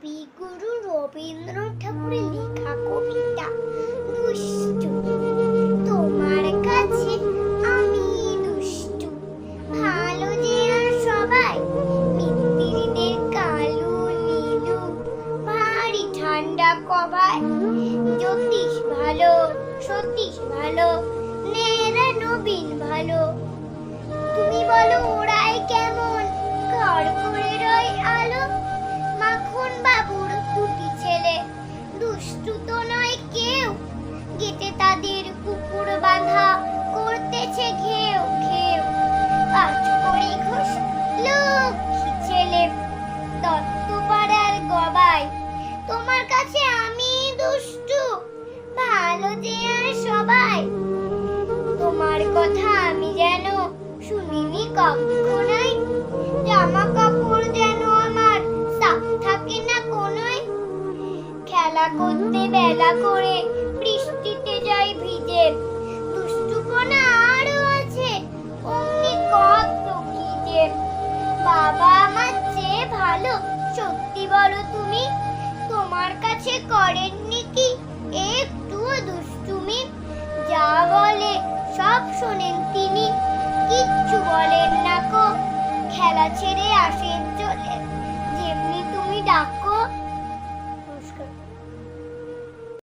কবিগুরু রবীন্দ্রনাথ ঠাকুরের লেখা কবিতা। দুষ্টু, তোমার কাছে আমি দুষ্টু। ভালো যে আর সবাই মিত্তিরিদের কালু নীলু। ভারী ঠান্ডা কবায় জ্যোতিষ ভালো, সতীশ ভালো, নেরা নবীন ভালো। তুমি বলো দুষ্টু নয় কেউ। গেটে তাদের কুকুর বাঁধা করতেছে ঘেউ ঘেউ। পাঁচ কড়ি ঘোষ লক্ষ্মী ছেলে দত্তপাড়ার গবাই। তোমার কাছে আমি দুষ্টু, ভালো যে সবাই। তোমার কথা আমি যেন শুনিনি কখনোই খেলা করতে বেলা করে বৃষ্টিতে যাই ভিজে। দুষ্টুপনা আরও আছে, অমনি কত কি যে। বাবা আমার চেয়ে ভালো, সত্যি বলো তুমি, তোমার কাছে করেননি কি একটুও দুষ্টুমি? যা বলে সব শোনেন তিনি, কিচ্ছু বলেন না কো। খেলা ছেড়ে আসেন চলে।